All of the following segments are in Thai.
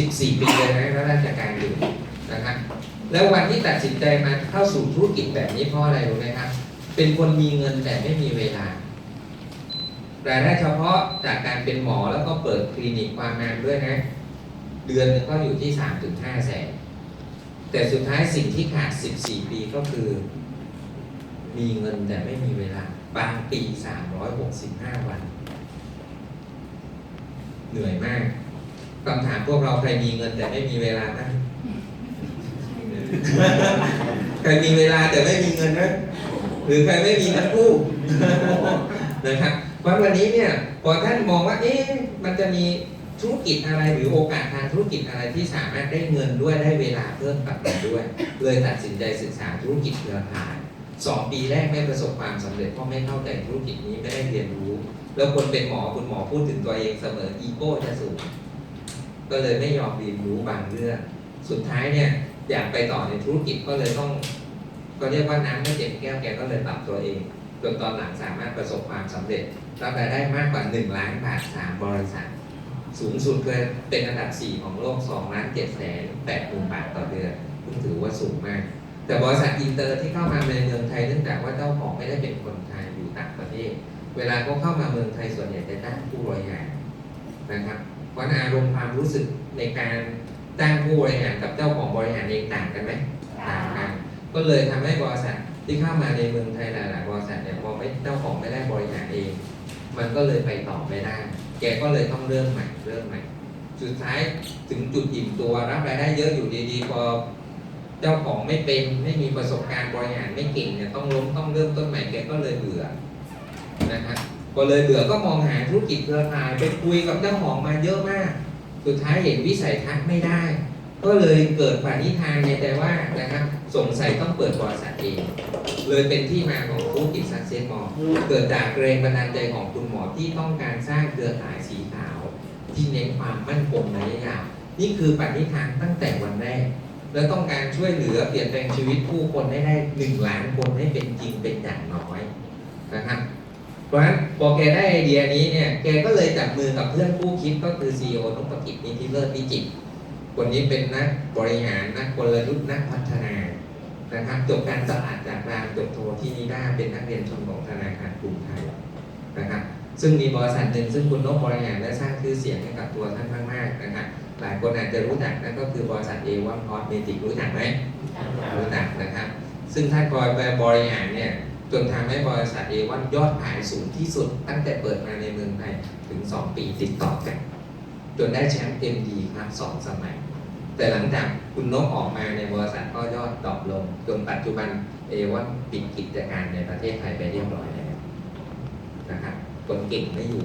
14 ปีเลยนะแล้วราชการอยู่นะครับแล้ววันที่ตัดสินใจมาเข้าสู่ธุรกิจแบบนี้เพราะอะไรรู้ไหมครับ เป็นคนมีเงินแต่ไม่มีเวลารายได้เฉพาะจากการเป็นหมอแล้วก็เปิดคลินิกความงามด้วยนะ เดือนหนึงก็อยู่ที่3-5แสนแต่สุดท้ายสิ่งที่ขาด14ปีก็คือ มีเงินแต่ไม่มีเวลา บางปี365วัน เหนื่อยมาก คำถามพวกเราใครมีเงินแต่ไม่มีเวลาบ้างใครมีเวลาแต่ไม่มีเงินนะ หรือใครไม่มีเงินกู้นะครับเพราะวันนี้เนี่ยพอท่านมองว่า เอ๊ะมันจะมีธุรกิจอะไรหรือโอกาสทางธุรกิจอะไรที่สามารถได้เงินด้วยได้เวลาเพิ่มกลับมาด้วย เลยตัดสินใจศึกษาธุรกิจเครือข่ายสองปีแรกไม่ประสบความสำเร็จเพราะไม่เข้าใจธุรกิจนี้ไม่ได้เรียนรู้ แล้วคนเป็นหมอคุณหมอพูดถึงตัวเองเสมออีโก้จะสูง ก็เลยไม่ยอมเรียนรู้บางเรื่อง สุดท้ายเนี่ยอยากไปต่อในธุรกิจก็เลยต้อง ก็เรียกว่าน้ำไม่เจ็บแก้วแกก็เลยปรับตัวเองจนตอนหลังสามารถประสบความสำเร็จรับรายได้มากกว่า 1 ล้านบาทสามบริษัท สูงสุดเคยเป็นอันดับ 4 ของโลก2ล้าน7แสน8หมื่นบาทต่อเดือนซึ่งถือว่าสูงมาก แต่บริษัทอินเตอร์ที่เข้ามาในเมืองไทยเนื่องจากว่าเจ้าของไม่ได้เป็นคนไทยอยู่ต่างประเทศ เวลาเขาเข้ามาเมืองไทยส่วนใหญ่จะจ้งผู้บริหารนะครับ เพราะอารมณ์ความรู้สึกในการจ้างผู้บริหารกับเจ้าของบริหารเองต่างกันไหมต่างกัน ก็เลยทำให้บริษัทที่เข้ามาในเมืองไทยหลายๆบริษัทเนี่ยพอไม่เจ้าของไม่ได้บริหารเอง มันก็เลยไปต่อไม่ได้ แกก็เลยต้องเริ่มใหม่เริ่มใหม่ สุดท้ายถึงจุดอิ่มตัวรับรายได้เยอะอยู่ดีๆพอเจ้าของไม่เป็นไม่มีประสบการณ์บริหารไม่เก่งเนี่ยต้องล้มต้องเริ่มต้นใหม่แกก็เลยเบื่อนะครับ พอเลยเบื่อก็มองหาธุรกิจเครือข่ายไปคุยกับเจ้าของมาเยอะมาก สุดท้ายเห็นวิสัยทัศน์ไม่ได้ ก็เลยเกิดปณิธานในแต่ว่านะครับสงสัยต้องเปิดบริษัทเอง เลยเป็นที่มาของธุรกิจซักเซนมอเกิดจากแรงบันดาลใจของคุณหมอที่ต้องการสร้างเครือข่ายสีขาว ที่เน้นความมั่นคงระยะยาวนี่คือปณิธานตั้งแต่วันแรกและต้องการช่วยเหลือเปลี่ยนแปลงชีวิตผู้คนให้ได้หนึ่งล้านคนให้เป็นจริงเป็นอย่างน้อยนะครับ เพราะฉะนั้นพอแกได้ไอเดียนี้เนี่ยแกก็เลยจับมือกับเพื่อนผู้คิดก็คือซีอีโอนพกิจนิธิเลิศวิจิตรคนนี้เป็นนักบริหารนักกลยุทธ์นักพัฒนานะครับจบการตลาดจากรามจบโทที่นิด้าเป็นนักเรียนชมของธนาคารกรุงไทยนะครับซึ่งมีบริษัทหนึ่งซึ่งคุณนกบริหารและสร้างชื่อเสียงให้กับตัวท่านมากๆนะครับหลายคนอาจจะรู้จักนั่นก็คือบริษัทเอวันพอสเมจิกรู้จักไหมรู้จักนะครับ ซึ่งท่านคอยไปบริหารเนี่ย จนทำให้บริษัทเอวันยอดขายสูงที่สุด ตั้งแต่เปิดมาในเมืองไทยถึง 2 ปีติดต่อกัน จนได้แชมป์เอ็มดีครับสองสมัย แต่หลังจากคุณนกออกมาในบริษัทก็ยอดดรอปลง จนปัจจุบันเอวันปิดกิจการในประเทศไทยไปเรียบร้อยแล้วนะครับคนเก่งไม่อยู่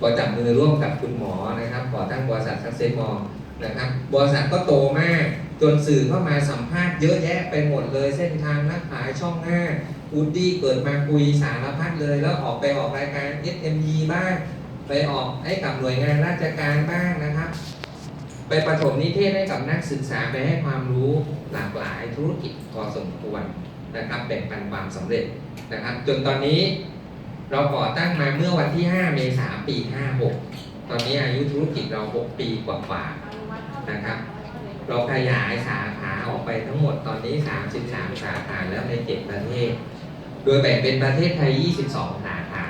ก็จับมือร่วมกับคุณหมอนะครับก่อตั้งบริษัทซักเซสมอลนะครับบริษัทก็โตมาก จนสื่อเข้ามาสัมภาษณ์เยอะแยะไปหมดเลยเส้นทางนักขายช่องหน้า อูดดี้เกิดมาคุยสารพัดเลย แล้วออกไปออกรายการ SME บ้าง ไปออกให้กับหน่วยงานราชการบ้างนะครับ ไปประถมนิเทศให้กับนักศึกษาไปให้ความรู้หลากหลายธุรกิจพอสมควรนะครับแบ่งปันความสำเร็จนะครับ จนตอนนี้เราก่อตั้งมาเมื่อวันที่ 5 เมษายนปี 56 ตอนนี้อายุธุรกิจเรา 6 ปีกว่าๆนะครับ เราขยายสาขาออกไปทั้งหมดตอนนี้ 33 สาขาแล้วใน 7 ประเทศ ดยแบ่งเป็นประเทศไทย 22สาขา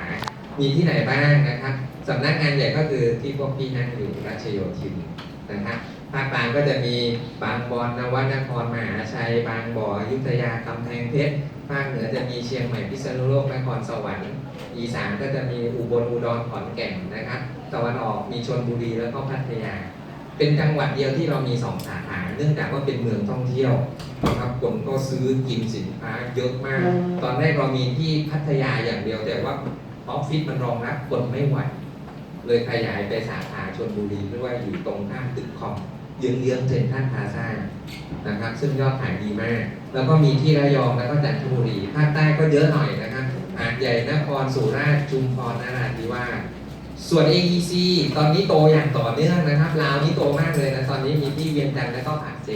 มีที่ไหนบ้างนะครับสำนักงานใหญ่ก็คือที่พวกพี่นั่งอยู่รัชโยธินนะครับภาคกลางก็จะมีบางบอนนวนครมหาชัย บางบ่อยุทธยากำแพงเพชรภาคเหนือจะมีเชียงใหม่พิษณุโลกนครสวรรค์ อีสานก็จะมีอุบลอุดรขอนแก่นนะครับตะวันออกมีชนบุรีแล้วก็พัทยา เป็นจังหวัดเดียวที่เรามีสองสาขาเนื่องจากว่าเป็นเมืองท่องเที่ยวนะครับคนก็ซื้อกินสินค้าเยอะมาก ตอนแรกเรามีที่พัทยาอย่างเดียวแต่ว่าออฟฟิศมันรองรับคนไม่ไหวเลยขยายไปสาขาชนบุรีด้วยอยู่ตรงข้ามตึกคอมเยื้องๆเซ็นทรัลพลาซ่านะครับ ซึ่งยอดขายดีมาก แล้วก็มีที่ระยองแล้วก็จันทบุรีภาคใต้ก็เยอะหน่อยนะครับหาดใหญ่นครสุราษฎร์ชุมพรนราธิวาส ส่วน AEC ตอนนี้โตอย่างต่อเนื่องนะครับลาวนี่โตมากเลยนะตอนนี้มีที่เวียงจันทร์และก็ปากเซ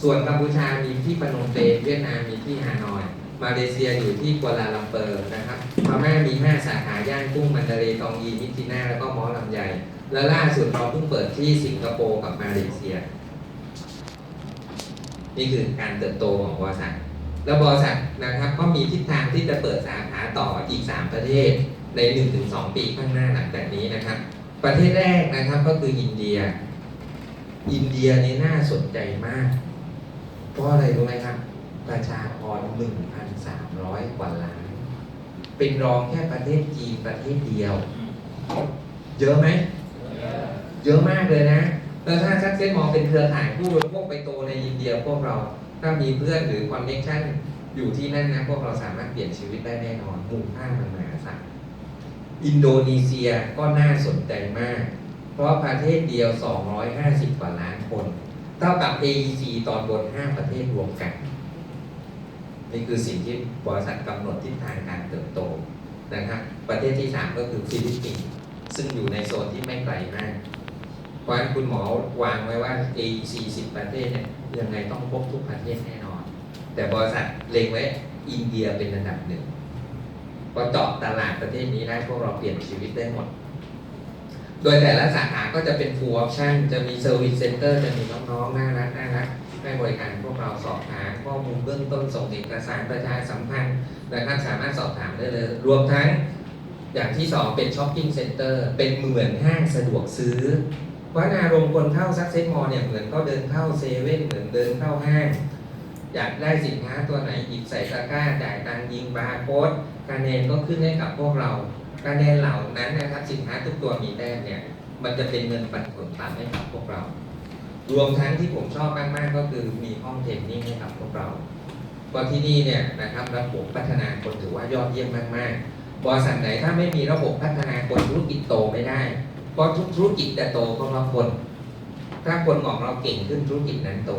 ส่วนกัมพูชามีที่ปนมเปญเวียดนามมีที่ฮานอย มาเลเซียอยู่ที่กัวลาลัมเปอร์นะครับพม่ามี 5 สาขาย่างกุ้งมันดาเลตองยีมิทิน่าแล้วก็มอลำใหญ่ แล้วล่าสุดเราเพิ่งเปิดที่สิงคโปร์กับมาเลเซีย นี่คือการเติบโตของบริษัทแล้วบริษัทนะครับก็มีทิศทางที่จะเปิดสาขาต่ออีก 3 ประเทศ ใน 1-2 ปีข้างหน้าหลังจากนี้นะครับ ประเทศแรกนะครับก็คืออินเดีย อินเดียนี่น่าสนใจมาก เพราะอะไรรู้ไหมครับ ประชากร 1,300 กว่าล้าน เป็นรองแค่ประเทศจีนประเทศเดียว เยอะไหม เยอะมากเลยนะ แล้วถ้าซักเซนมองเป็นเครือข่ายผู้บริโภคไปโตในอินเดียพวกเรา ถ้ามีเพื่อนหรือคอนเนคชั่นอยู่ที่นั่นนะพวกเราสามารถเปลี่ยนชีวิตได้แน่นอนมูลค่ามันมหาศาล อินโดนีเซียก็น่าสนใจมาก เพราะประเทศเดียว 250 กว่าล้านคน เท่ากับ AEC ตอนบน 5 ประเทศรวมกัน นี่คือสิ่งที่บริษัทกำหนดทิศทางการเติบโตนะครับ ประเทศที่ 3 ก็คือฟิลิปปินส์ซึ่งอยู่ในโซนที่ไม่ไกลมากเพราะคุณหมอวางไว้ว่า AEC 10 ประเทศเนี่ยยังไงต้องพบทุกประเทศแน่นอน แต่บริษัทเล็งไว้อินเดียเป็นอันดับหนึ่ง พอเจาะตลาดประเทศนี้ได้พวกเราเปลี่ยนชีวิตได้หมด โดยแต่ละสาขาก็จะเป็น full option จะมี service center จะมีน้องๆน่ารักน่ารักให้บริการพวกเราสอบถามข้อมูลเบื้องต้นส่งเอกสารประชาสัมพันธ์นะครับสามารถสอบถามได้เลย รวมทั้งอย่างที่สองเป็นช้อปปิ้งเซ็นเตอร์เป็นเหมือนห้างสะดวกซื้อเพรานารมณ์คนเข้าซักเซ็ตมอลเนี่ยเหมือนเขาเดินเข้าเซเว่นเหมือนเดินเข้าห้าง อยากได้สินค้าตัวไหนหยิบใส่ตะกร้าจ่ายตังยิงบาร์โค้ดคะแนนก็ขึ้นให้กับพวกเราคะแนนเหล่านั้นนะครับสินค้าทุกตัวมีแต้มเนี่ยมันจะเป็นเงินปันผลตามให้กับพวกเรา รวมทั้งที่ผมชอบมากๆก็คือมีห้องเทรนนิ่งให้กับพวกเราเพราะที่นี่เนี่ยนะครับระบบพัฒนาคนถือว่ายอดเยี่ยมมากๆบริษัทไหนถ้าไม่มีระบบพัฒนาคนธุรกิจโตไม่ได้เพราะทุกธุรกิจจะโตเพราะคน ถ้าคนของเราเก่งขึ้นธุรกิจนั้นโต